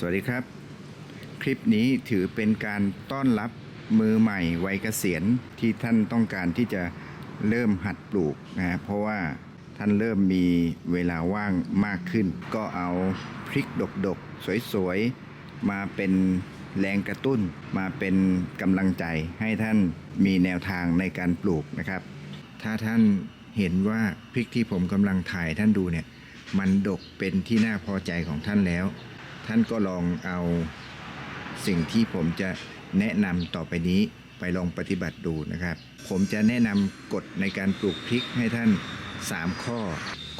สวัสดีครับ คลิปนี้ถือเป็นการต้อนรับมือใหม่วัยเกษียณที่ท่านต้องการที่จะเริ่มหัดปลูกนะฮะเพราะว่าท่านเริ่มมีเวลาว่างมากขึ้น ก็เอาพริกดกๆ สวยๆ มาเป็นแรงกระตุ้น มาเป็นกำลังใจให้ท่านมีแนวทางในการปลูกนะครับ ถ้าท่านเห็นว่าพริกที่ผมกำลังถ่ายท่านดูเนี่ย มันดกเป็นที่น่าพอใจของท่านแล้ว ท่านก็ลองเอาสิ่งที่ผมจะแนะนำต่อไปนี้ไปลองปฏิบัติดูนะครับ ผมจะแนะนำกฎในการปลูกพริกให้ท่าน 3 ข้อ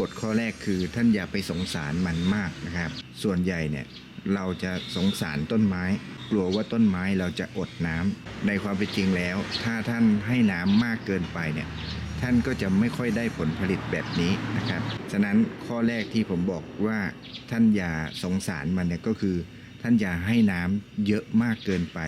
กฎข้อแรกคือท่านอย่าไปสงสารมันมากนะครับ ส่วนใหญ่เนี่ยเราจะสงสารต้นไม้ กลัวว่าต้นไม้เราจะอดน้ำในความเป็นจริงแล้ว ถ้าท่านให้น้ำมากเกินไปเนี่ย ท่านก็จะไม่ค่อยได้ผลผลิตแบบนี้นะครับ ฉะนั้นข้อแรกที่ผมบอกว่าท่านอย่าสงสารมันเนี่ยก็คือ ท่านอย่าให้น้ำเยอะมากเกินไป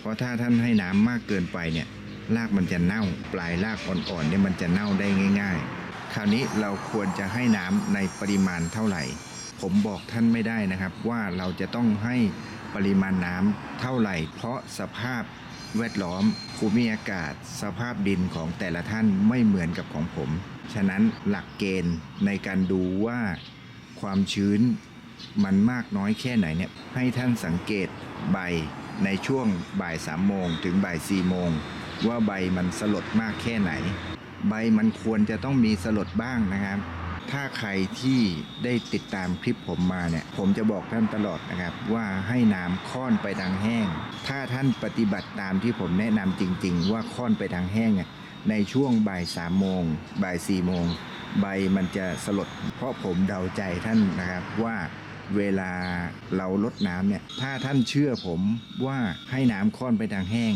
เพราะถ้าท่านให้น้ำมากเกินไปเนี่ยรากมันจะเน่า ปลายรากอ่อนๆเนี่ยมันจะเน่าได้ง่าย ๆ คราวนี้เราควรจะให้น้ำในปริมาณเท่าไหร่ ผมบอกท่านไม่ได้นะครับว่าเราจะต้องให้ปริมาณน้ำเท่าไหร่ เพราะสภาพ แวดล้อมภูมิอากาศ สภาพดินของแต่ละท่านไม่เหมือนกับของผม ฉะนั้นหลักเกณฑ์ในการดูว่าความชื้นมันมากน้อยแค่ไหนเนี่ยให้ท่านสังเกตใบในช่วงบ่ายสามโมงถึงบ่ายสี่โมง ว่าใบมันสลดมากแค่ไหน ใบมันควรจะต้องมีสลดบ้างนะครับ ถ้าใครที่ได้ติดตามคลิปผมมาเนี่ย ผมจะบอกท่านตลอดนะครับ ว่าให้น้ำค่อนไปทางแห้ง ถ้าท่านปฏิบัติตามที่ผมแนะนำจริง ๆ ว่าค่อนไปทางแห้งเนี่ยในช่วงบ่ายสามโมงบ่ายสี่โมงใบมันจะสลด เพราะผมเดาใจท่านนะครับว่าเวลาเราลดน้ำเนี่ย ถ้าท่านเชื่อผมว่าให้น้ำค่อนไปทางแห้ง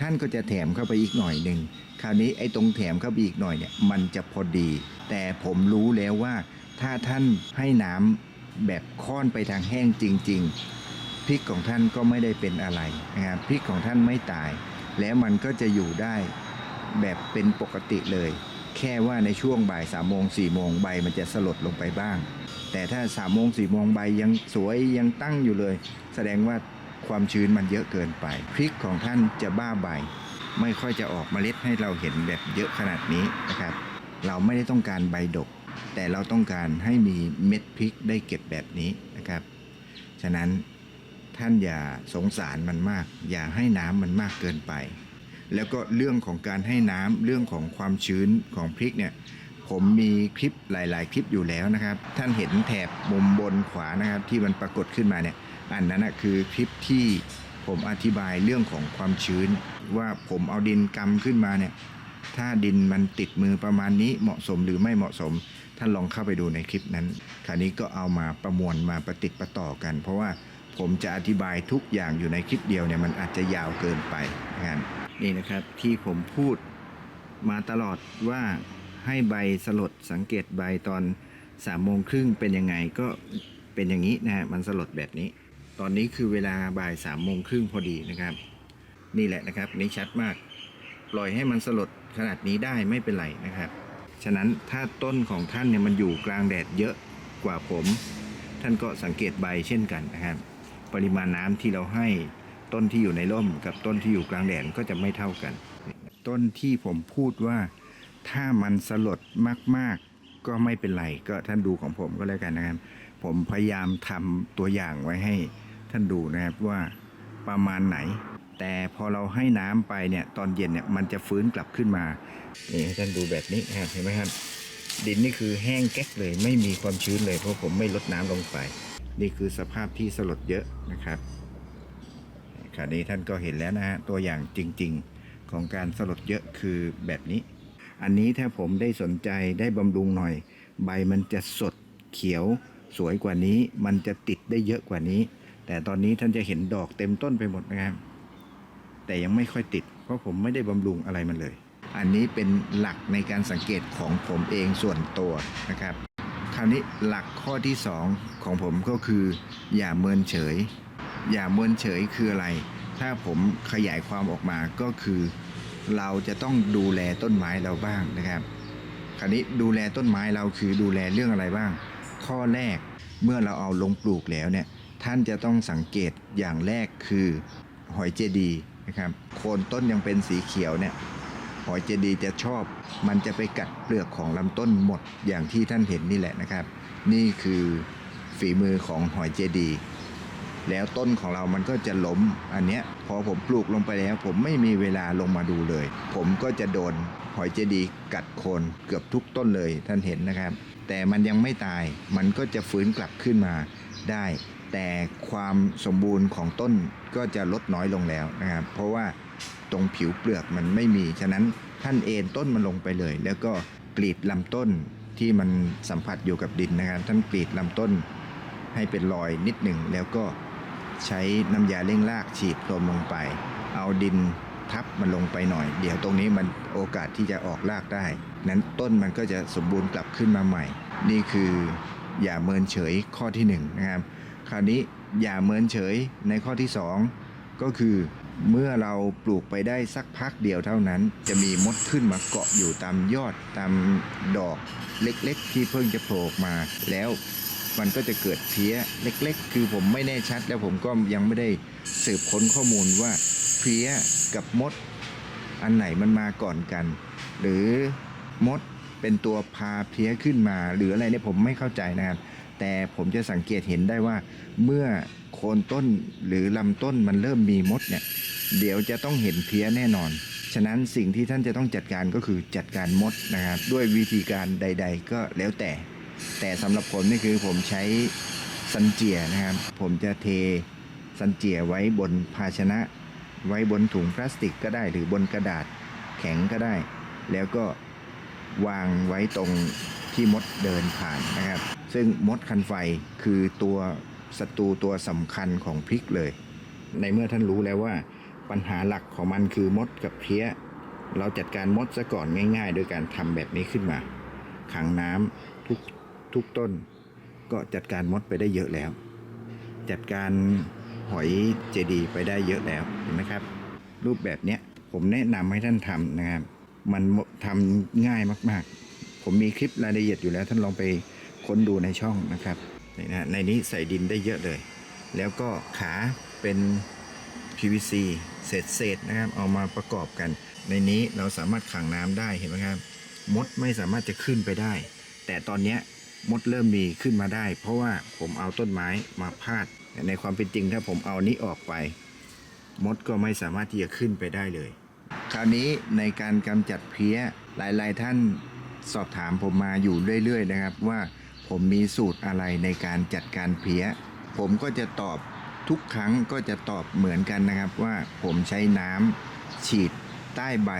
ท่านก็จะแถมเข้าไปอีกหน่อยหนึ่งคราวนี้ไอ้ตรงแถมเข้าไปอีกหน่อยเนี่ยมันจะพอดี แต่ผมรู้แล้วว่า ถ้าท่านให้น้ำแบบค่อนไปทางแห้งจริง ๆพริกของท่านก็ไม่ได้เป็นอะไรนะครับพริกของท่านไม่ตาย แล้วมันก็จะอยู่ได้แบบเป็นปกติเลย แค่ว่าในช่วงบ่ายสามโมงสี่โมงใบมันจะสลดลงไปบ้าง แต่ถ้าสามโมงสี่โมงใบยังสวยยังตั้งอยู่เลย แสดงว่า ความชื้นมันเยอะเกินไปพริกของท่านจะบ้าใบ ไม่ค่อยจะออกเมล็ดให้เราเห็นแบบเยอะขนาดนี้นะครับ เราไม่ได้ต้องการใบดก แต่เราต้องการให้มีเม็ดพริกได้เก็บแบบนี้นะครับ ฉะนั้นท่านอย่าสงสารมันมาก อย่าให้น้ำมันมากเกินไป แล้วก็เรื่องของการให้น้ำเรื่องของความชื้นของพริกเนี่ยผมมีคลิปหลาย ๆ คลิปอยู่แล้วนะครับ ท่านเห็นแถบมุมบนขวานะครับที่มันปรากฏขึ้นมาเนี่ย อันนั้นนะคือคลิปที่ผมอธิบายเรื่องของความชื้น ว่าผมเอาดินกำขึ้นมาเนี่ยถ้าดินมันติดมือประมาณนี้เหมาะสมหรือไม่เหมาะสมท่านลองเข้าไปดูในคลิปนั้น คราวนี้ก็เอามาประมวลมาประติดประต่อกัน เพราะว่าผมจะอธิบายทุกอย่างอยู่ในคลิปเดียวเนี่ยมันอาจจะยาวเกินไปนะครับนี่นะครับที่ผมพูดมาตลอดว่าให้ใบสลดสังเกตใบตอนสามโมงครึ่งเป็นยังไงก็เป็นอย่างนี้นะฮะมันสลดแบบนี้ ตอนนี้คือเวลาบ่ายสามโมงครึ่งพอดีนะครับ นี่แหละนะครับนี่ชัดมาก ปล่อยให้มันสลดขนาดนี้ได้ไม่เป็นไรนะครับ ฉะนั้นถ้าต้นของท่านเนี่ยมันอยู่กลางแดดเยอะกว่าผม ท่านก็สังเกตใบเช่นกันนะครับ ปริมาณน้ำที่เราให้ต้นที่อยู่ในร่มกับต้นที่อยู่กลางแดดก็จะไม่เท่ากัน ต้นที่ผมพูดว่าถ้ามันสลดมากๆ ก็ไม่เป็นไร ก็ท่านดูของผมก็แล้วกันนะครับ ผมพยายามทำตัวอย่างไว้ให้ ท่านดูนะครับว่าประมาณไหน แต่พอเราให้น้ำไปเนี่ยตอนเย็นเนี่ยมันจะฟื้นกลับขึ้นมานี่ให้ท่านดูแบบนี้นะครับเห็นไหมครับ ดินนี่คือแห้งแก๊กเลย ไม่มีความชื้นเลยเพราะผมไม่ลดน้ำลงไป นี่คือสภาพที่สลดเยอะนะครับคราวนี้ท่านก็เห็นแล้วนะฮะตัวอย่างจริง ๆของการสลดเยอะคือแบบนี้ อันนี้ถ้าผมได้สนใจได้บำรุงหน่อย ใบมันจะสดเขียวสวยกว่านี้ มันจะติดได้เยอะกว่านี้ แต่ตอนนี้ท่านจะเห็นดอกเต็มต้นไปหมดนะครับ แต่ยังไม่ค่อยติด เพราะผมไม่ได้บำรุงอะไรมันเลย อันนี้เป็นหลักในการสังเกตของผมเองส่วนตัวนะครับ คราวนี้หลักข้อที่ 2 ของผมก็คือ อย่าเมินเฉย อย่าเมินเฉยคืออะไร ถ้าผมขยายความออกมาก็คือ เราจะต้องดูแลต้นไม้เราบ้างนะครับ คราวนี้ดูแลต้นไม้เราคือดูแลเรื่องอะไรบ้าง ข้อแรกเมื่อเราเอาลงปลูกแล้วเนี่ย ท่านจะต้องสังเกตอย่างแรกคือหอยเจดีย์นะครับโคนต้นยังเป็นสีเขียวเนี่ยหอยเจดีย์จะชอบ มันจะไปกัดเปลือกของลำต้นหมดอย่างที่ท่านเห็นนี่แหละนะครับ นี่คือฝีมือของหอยเจดีย์แล้วต้นของเรามันก็จะล้มอันเนี้ยพอผมปลูกลงไปแล้ว ผมไม่มีเวลาลงมาดูเลย ผมก็จะโดนหอยเจดีย์กัดโคนเกือบทุกต้นเลยท่านเห็นนะครับ แต่มันยังไม่ตายมันก็จะฟื้นกลับขึ้นมาได้ แต่ความสมบูรณ์ของต้นก็จะลดน้อยลงแล้วนะครับ เพราะว่าตรงผิวเปลือกมันไม่มี ฉะนั้นท่านเอนต้นมันลงไปเลย แล้วก็กรีดลำต้นที่มันสัมผัสอยู่กับดินนะครับ ท่านกรีดลำต้นให้เป็นรอยนิดหนึ่ง แล้วก็ใช้น้ำยาเร่งรากฉีดลมลงไป เอาดินทับมันลงไปหน่อย เดี๋ยวตรงนี้มันโอกาสที่จะออกรากได้ นั้นต้นมันก็จะสมบูรณ์กลับขึ้นมาใหม่ นี่คืออย่าเมินเฉยข้อที่หนึ่งนะครับ คราวนี้อย่าเมินเฉยในข้อที่สองก็คือเมื่อเราปลูกไปได้สักพักเดียวเท่านั้น จะมีมดขึ้นมาเกาะอยู่ตามยอดตามดอกเล็กๆ ที่เพิ่งจะโผล่มาแล้วมันก็จะเกิดเพี้ยเล็ก ๆ คือผมไม่แน่ชัด แล้วผมก็ยังไม่ได้สืบค้นข้อมูลว่าเพี้ยกับมด อันไหนมันมาก่อนกัน หรือมดเป็นตัวพาเพี้ยขึ้นมา หรืออะไรเนี่ยผมไม่เข้าใจนะครับ แต่ผมจะสังเกตเห็นได้ว่าเมื่อโคนต้นหรือลำต้นมันเริ่มมีมดเนี่ยเดี๋ยวจะต้องเห็นเพี้ยแน่นอน ฉะนั้นสิ่งที่ท่านจะต้องจัดการก็คือจัดการมดนะครับด้วยวิธีการใด ๆ ก็แล้วแต่ แต่สำหรับผมนี่คือผมใช้ซันเจียนะครับ ผมจะเทซันเจียไว้บนภาชนะ ไว้บนถุงพลาสติกก็ได้ หรือบนกระดาษแข็งก็ได้ แล้วก็วางไว้ตรงที่มดเดินผ่านนะครับ ซึ่งมดคันไฟคือตัวศัตรูตัวสำคัญของพริกเลย ในเมื่อท่านรู้แล้วว่า ปัญหาหลักของมันคือมดกับเพี้ย เราจัดการมดซะก่อนง่าย ๆ โดยการทำแบบนี้ขึ้นมา ขังน้ำทุกทุกต้น ก็จัดการมดไปได้เยอะแล้ว จัดการหอยเจดีไปได้เยอะแล้วเห็นไหมครับ รูปแบบเนี้ยผมแนะนำให้ท่านทำนะครับ มันทำง่ายมากๆ ผมมีคลิปรายละเอียดอยู่แล้วท่านลองไป ค้นดูในช่องนะครับนี่นะในนี้ใส่ดินได้เยอะเลย แล้วก็ขาเป็น PVC เศษเศษๆนะครับ เอามาประกอบกัน ในนี้เราสามารถขังน้ำได้เห็นไหมครับมดไม่สามารถจะขึ้นไปได้ แต่ตอนนี้มดเริ่มมีขึ้นมาได้ เพราะว่าผมเอาต้นไม้มาพาด ในความเป็นจริงถ้าผมเอานี้ออกไป มดก็ไม่สามารถที่จะขึ้นไปได้เลย คราวนี้ในการกำจัดเพี้ยหลาย ๆ ท่านสอบถามผมมาอยู่เรื่อย ๆ นะครับว่า ผมมีสูตรอะไรในการจัดการเพี้ย ผมก็จะตอบทุกครั้งก็จะตอบเหมือนกันนะครับว่าผมใช้น้ำฉีดใต้ใบ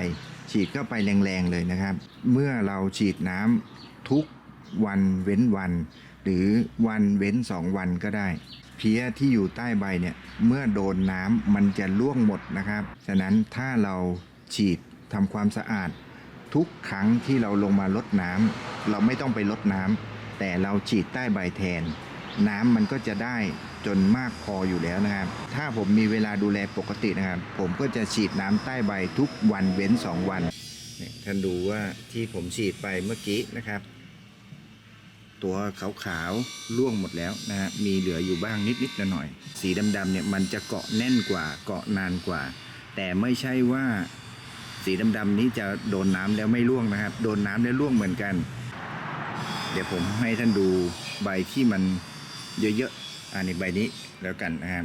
ฉีดเข้าไปแรงๆเลยนะครับ เมื่อเราฉีดน้ำทุกวันเว้นวัน หรือวันเว้นสองวันก็ได้ เพี้ยที่อยู่ใต้ใบเนี่ยเมื่อโดนน้ำมันจะล่วงหมดนะครับ ฉะนั้นถ้าเราฉีดทำความสะอาด ทุกครั้งที่เราลงมาลดน้ำเราไม่ต้องไปลดน้ำ แต่เราฉีดใต้ใบแทน น้ำมันก็จะได้จนมากพออยู่แล้วนะครับ ถ้าผมมีเวลาดูแลปกตินะครับ ผมก็จะฉีดน้ำใต้ใบทุกวันเว้น 2 วันเนี่ยท่านดูว่าที่ผมฉีดไปเมื่อกี้นะครับ ตัวขาวๆร่วงหมดแล้วนะฮะมีเหลืออยู่บ้างนิดๆหน่อยๆสีดำๆเนี่ยมันจะเกาะแน่นกว่าเกาะนานกว่า แต่ไม่ใช่ว่าสีดำๆนี้จะโดนน้ำแล้วไม่ร่วงนะครับ โดนน้ำแล้วร่วงเหมือนกัน ดี๋ยวผมให้ท่านดูใบที่มันเยอะๆอันนี้ใบนี้แล้วกันนะครับ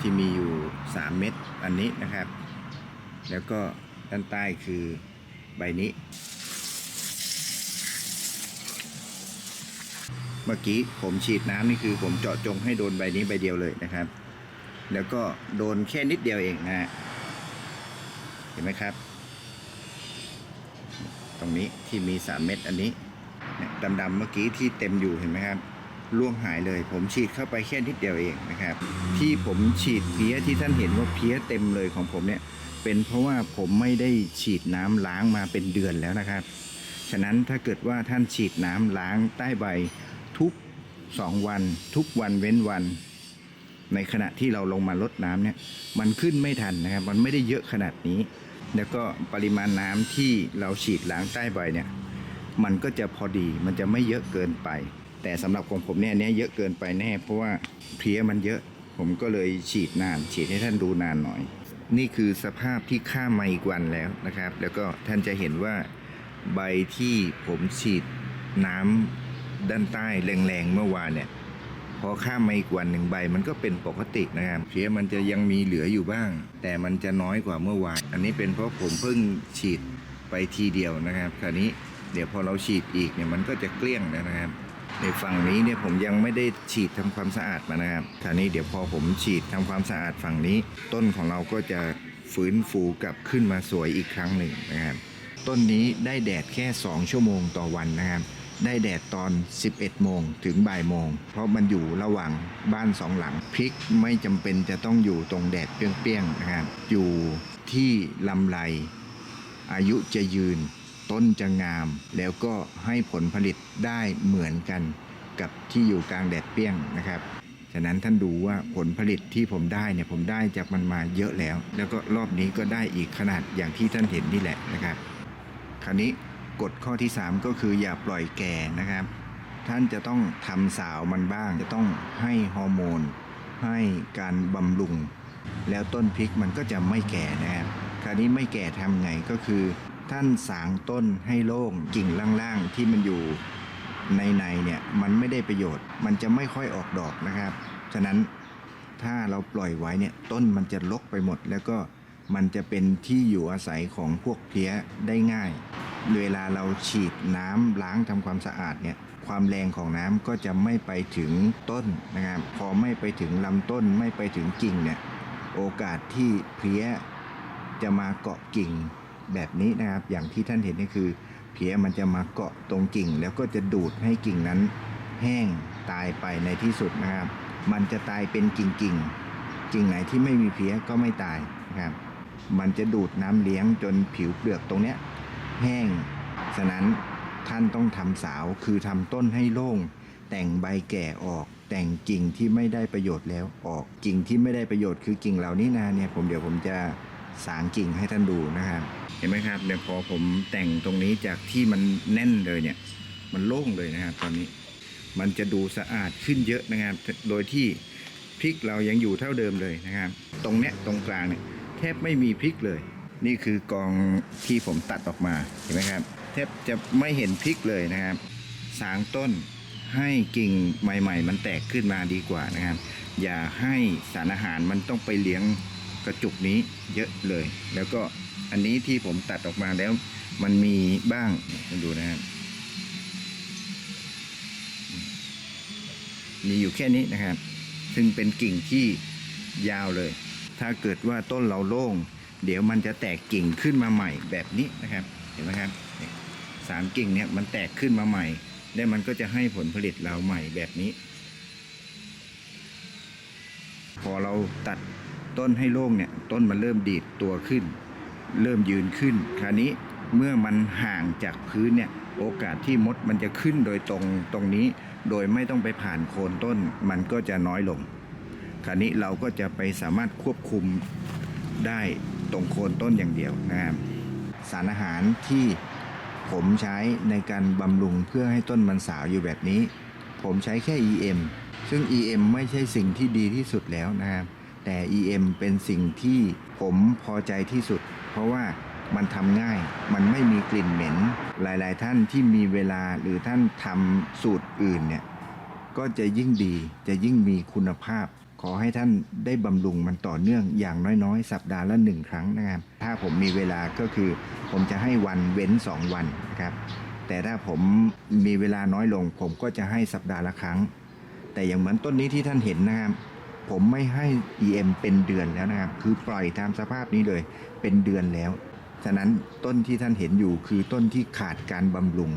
ที่มีอยู่ 3 เม็ดอันนี้นะครับ แล้วก็ด้านใต้คือใบนี้ เมื่อกี้ผมฉีดน้ำนี่คือผมเจาะจงให้โดนใบนี้ใบเดียวเลยนะครับ แล้วก็โดนแค่นิดเดียวเองนะฮะเห็นไหมครับ ตรงนี้ที่มี 3 เม็ดอันนี้ ดำๆเมื่อกี้ที่เต็มอยู่เห็นไหมครับล่วงหายเลย ผมฉีดเข้าไปแค่นิดเดียวเองนะครับ ที่ผมฉีดเพี้ยที่ท่านเห็นว่าเพี้ยเต็มเลยของผมเนี่ยเป็นเพราะว่าผมไม่ได้ฉีดน้ำล้างมาเป็นเดือนแล้วนะครับ ฉะนั้นถ้าเกิดว่าท่านฉีดน้ำล้างใต้ใบทุกสองวัน ทุกวันเว้นวัน ในขณะที่เราลงมาลดน้ำเนี่ยมันขึ้นไม่ทันนะครับ มันไม่ได้เยอะขนาดนี้ แล้วก็ปริมาณน้ำที่เราฉีดล้างใต้ใบเนี่ย มันก็จะพอดีมันจะไม่เยอะเกินไป แต่สำหรับของผมเนี่ยเนี้ยเยอะเกินไปแน่ เพราะว่าเพลี้ยมันเยอะ ผมก็เลยฉีดนาน ฉีดให้ท่านดูนานหน่อย นี่คือสภาพที่ข้ามมาอีกวันแล้วนะครับ แล้วก็ท่านจะเห็นว่าใบที่ผมฉีดน้ำด้านใต้แรงๆเมื่อวานเนี่ยพอข้ามมาอีกวันหนึ่งใบมันก็เป็นปกตินะครับเพี้ยมันจะยังมีเหลืออยู่บ้าง แต่มันจะน้อยกว่าเมื่อวาน อันนี้เป็นเพราะผมเพิ่งฉีดไปทีเดียวนะครับคราวนี้ เดี๋ยวพอเราฉีดอีกเนี่ยมันก็จะเกลี้ยงนะครับในฝั่งนี้เนี่ยผมยังไม่ได้ฉีดทำความสะอาดมานะครับคราวนี้เดี๋ยวพอผมฉีดทำความสะอาดฝั่งนี้ ต้นของเราก็จะฟื้นฟูกลับขึ้นมาสวยอีกครั้งหนึ่งนะครับ ต้นนี้ได้แดดแค่ 2 ชั่วโมงต่อวันนะครับ ได้แดดตอน 11 โมงถึงบ่ายโมง เพราะมันอยู่ระหว่างบ้านสองหลังพริกไม่จำเป็นจะต้องอยู่ตรงแดดเปรี้ยงๆนะครับ อยู่ที่ลำไรอายุจะยืน ต้นจะงาม แล้วก็ให้ผลผลิตได้เหมือนกันกับที่อยู่กลางแดดเปรี้ยงนะครับฉะนั้นท่านดูว่าผลผลิตที่ผมได้เนี่ยผมได้จากมันมาเยอะแล้ว แล้วก็รอบนี้ก็ได้อีกขนาดอย่างที่ท่านเห็นนี่แหละนะครับ คราวนี้กฎข้อที่ 3 ก็คืออย่าปล่อยแก่นะครับ ท่านจะต้องทำสาวมันบ้าง จะต้องให้ฮอร์โมน ให้การบำรุง แล้วต้นพริกมันก็จะไม่แก่นะครับคราวนี้ไม่แก่ทำไงก็คือ ท่านสางต้นให้โล่งกิ่งล่างๆที่มันอยู่ในในเนี่ยมันไม่ได้ประโยชน์ มันจะไม่ค่อยออกดอกนะครับ ฉะนั้นถ้าเราปล่อยไว้เนี่ยต้นมันจะลกไปหมด แล้วก็มันจะเป็นที่อยู่อาศัยของพวกเพี้ยได้ง่าย เวลาเราฉีดน้ำล้างทำความสะอาดเนี่ยความแรงของน้ำก็จะไม่ไปถึงต้นนะครับ พอไม่ไปถึงลำต้นไม่ไปถึงกิ่งเนี่ยโอกาสที่เพี้ยจะมาเกาะกิ่ง แบบนี้นะครับ อย่างที่ท่านเห็นนี่คือเพี้ยมันจะมาเกาะตรงกิ่ง แล้วก็จะดูดให้กิ่งนั้นแห้งตายไปในที่สุดนะครับ มันจะตายเป็นกิ่งกิ่งกิ่งไหนที่ไม่มีเพี้ยก็ไม่ตายนะครับ มันจะดูดน้ำเลี้ยงจนผิวเปลือกตรงเนี้ยแห้ง ฉะนั้นท่านต้องทำสาวคือทำต้นให้โล่ง แต่งใบแก่ออก แต่งกิ่งที่ไม่ได้ประโยชน์แล้วออก กิ่งที่ไม่ได้ประโยชน์คือกิ่งเหล่านี้นะเนี่ยผมเดี๋ยวผมจะ สางกิ่งให้ท่านดูนะครับเห็นไหมครับเดี๋ยวพอผมแต่งตรงนี้จากที่มันแน่นเลยเนี่ย มันโล่งเลยนะครับตอนนี้มันจะดูสะอาดขึ้นเยอะนะครับ โดยที่พริกเรายังอยู่เท่าเดิมเลยนะครับ ตรงเนี้ยตรงกลางเนี่ยแทบไม่มีพริกเลย นี่คือกองที่ผมตัดออกมาเห็นไหมครับ แทบจะไม่เห็นพริกเลยนะครับ สางต้นให้กิ่งใหม่ ๆ มันแตกขึ้นมาดีกว่านะครับ อย่าให้สารอาหารมันต้องไปเลี้ยง กระจุกนี้เยอะเลย แล้วก็อันนี้ที่ผมตัดออกมาแล้วมันมีบ้างมาดูนะครับมีอยู่แค่นี้นะครับ ซึ่งเป็นกิ่งที่ยาวเลย ถ้าเกิดว่าต้นเราโล่ง เดี๋ยวมันจะแตกกิ่งขึ้นมาใหม่แบบนี้นะครับ เห็นไหมครับสามกิ่งเนี่ยมันแตกขึ้นมาใหม่ แล้วมันก็จะให้ผลผลิตเราใหม่แบบนี้ พอเราตัด ต้นให้โล่งเนี่ยต้นมันเริ่มดีดตัวขึ้น เริ่มยืนขึ้น คราวนี้เมื่อมันห่างจากพื้นเนี่ยโอกาสที่มดมันจะขึ้นโดยตรงตรงนี้ โดยไม่ต้องไปผ่านโคนต้นมันก็จะน้อยลง คราวนี้เราก็จะไปสามารถควบคุมได้ตรงโคนต้นอย่างเดียวนะครับสารอาหารที่ผมใช้ในการบำรุงเพื่อให้ต้นมันสาวอยู่แบบนี้ ผมใช้แค่ EM ซึ่ง EM ไม่ใช่สิ่งที่ดีที่สุดแล้วนะครับ แต่ EM เป็นสิ่งที่ผมพอใจที่สุด เพราะว่ามันทำง่าย มันไม่มีกลิ่นเหม็น หลาย ๆ ท่านที่มีเวลาหรือท่านทำสูตรอื่นเนี่ยก็จะยิ่งดีจะยิ่งมีคุณภาพ ขอให้ท่านได้บำรุงมันต่อเนื่องอย่างน้อย ๆ สัปดาห์ละหนึ่งครั้งนะครับ ถ้าผมมีเวลาก็คือ ผมจะให้วันเว้น 2 วันนะครับ แต่ถ้าผมมีเวลาน้อยลง ผมก็จะให้สัปดาห์ละครั้ง แต่อย่างเหมือนต้นนี้ที่ท่านเห็นนะครับ ผมไม่ให้ EM เป็นเดือนแล้วนะครับ คือปล่อยตามสภาพนี้เลยเป็นเดือนแล้ว ฉะนั้นต้นที่ท่านเห็นอยู่คือต้นที่ขาดการบำรุง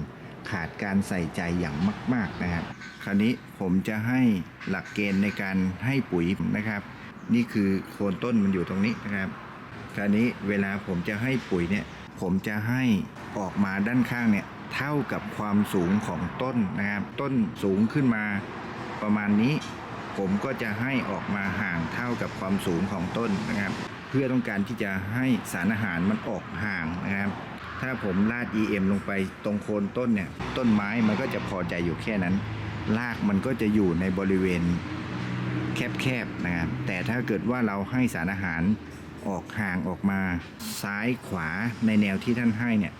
ขาดการใส่ใจอย่างมาก ๆนะครับคราวนี้ผมจะให้หลักเกณฑ์ในการให้ปุ๋ยนะครับ นี่คือโคนต้นมันอยู่ตรงนี้นะครับ คราวนี้เวลาผมจะให้ปุ๋ยเนี่ยผมจะให้ออกมาด้านข้างเนี่ยเท่ากับความสูงของต้นนะครับ ต้นสูงขึ้นมาประมาณนี้ ผมก็จะให้ออกมาห่างเท่ากับความสูงของต้นนะครับ เพื่อต้องการที่จะให้สารอาหารมันออกห่างนะครับ ถ้าผมราด EM ลงไปตรงโคนต้นเนี่ย ต้นไม้มันก็จะพอใจอยู่แค่นั้น รากมันก็จะอยู่ในบริเวณแคบๆนะครับ แต่ถ้าเกิดว่าเราให้สารอาหารออกห่างออกมาซ้ายขวาในแนวที่ท่านให้เนี่ย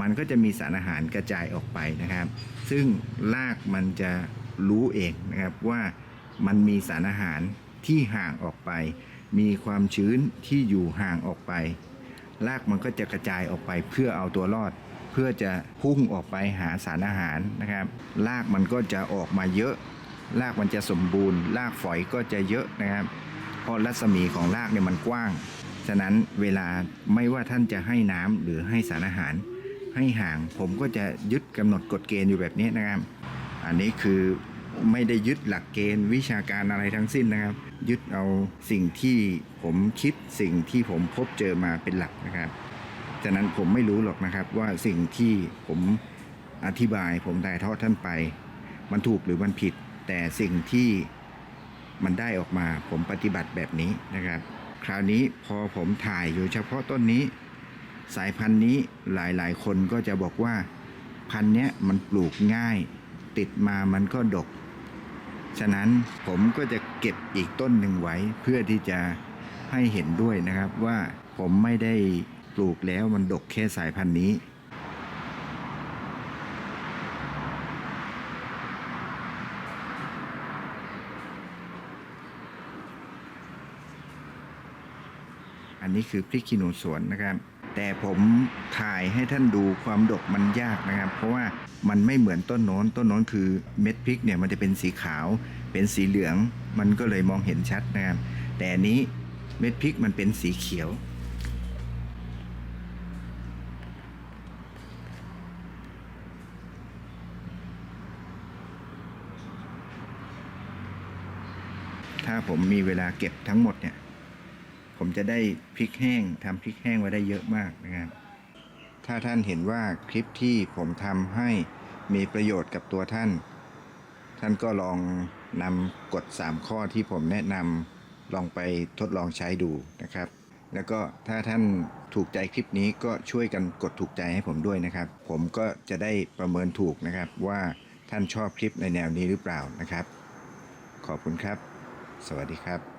มันก็จะมีสารอาหารกระจายออกไปนะครับ ซึ่งรากมันจะรู้เองนะครับว่า มันมีสารอาหารที่ห่างออกไป มีความชื้นที่อยู่ห่างออกไป รากมันก็จะกระจายออกไปเพื่อเอาตัวรอด เพื่อจะพุ่งออกไปหาสารอาหารนะครับ รากมันก็จะออกมาเยอะ รากมันจะสมบูรณ์ รากฝอยก็จะเยอะนะครับ เพราะรัศมีของรากเนี่ยมันกว้าง ฉะนั้นเวลาไม่ว่าท่านจะให้น้ำหรือให้สารอาหาร ให้ห่างผมก็จะยึดกำหนดกฎเกณฑ์อยู่แบบนี้นะครับ อันนี้คือ ไม่ได้ยึดหลักเกณฑ์วิชาการอะไรทั้งสิ้นนะครับ ยึดเอาสิ่งที่ผมคิดสิ่งที่ผมพบเจอมาเป็นหลักนะครับฉะนั้นผมไม่รู้หรอกนะครับว่าสิ่งที่ผมอธิบายผมถ่ายทอดท่านไป มันถูกหรือมันผิด แต่สิ่งที่มันได้ออกมาผมปฏิบัติแบบนี้นะครับ คราวนี้พอผมถ่ายอยู่เฉพาะต้นนี้ สายพันธุ์นี้หลายๆ คนก็จะบอกว่าพันธุ์เนี้ยมันปลูกง่าย ติดมามันก็ดก ฉะนั้นผมก็จะเก็บอีกต้นหนึ่งไว้เพื่อที่จะให้เห็นด้วยนะครับว่าผมไม่ได้ปลูกแล้วมันดกแค่สายพันธุ์นี้ อันนี้คือพริกขี้หนูสวนนะครับ แต่ผมถ่ายให้ท่านดูความดกมันยากนะครับ เพราะว่ามันไม่เหมือนต้นโน้น ต้นโน้นคือเม็ดพริกเนี่ยมันจะเป็นสีขาวเป็นสีเหลือง มันก็เลยมองเห็นชัดนะครับ แต่อันนี้เม็ดพริกมันเป็นสีเขียวถ้าผมมีเวลาเก็บทั้งหมดเนี่ย ผมจะได้พริกแห้งทำพริกแห้งไว้ได้เยอะมากนะครับ ถ้าท่านเห็นว่าคลิปที่ผมทำให้มีประโยชน์กับตัวท่าน ท่านก็ลองนำกฎ 3 ข้อที่ผมแนะนำลองไปทดลองใช้ดูนะครับ แล้วก็ถ้าท่านถูกใจคลิปนี้ก็ช่วยกันกดถูกใจให้ผมด้วยนะครับ ผมก็จะได้ประเมินถูกนะครับว่าท่านชอบคลิปในแนวนี้หรือเปล่านะครับ ขอบคุณครับ สวัสดีครับ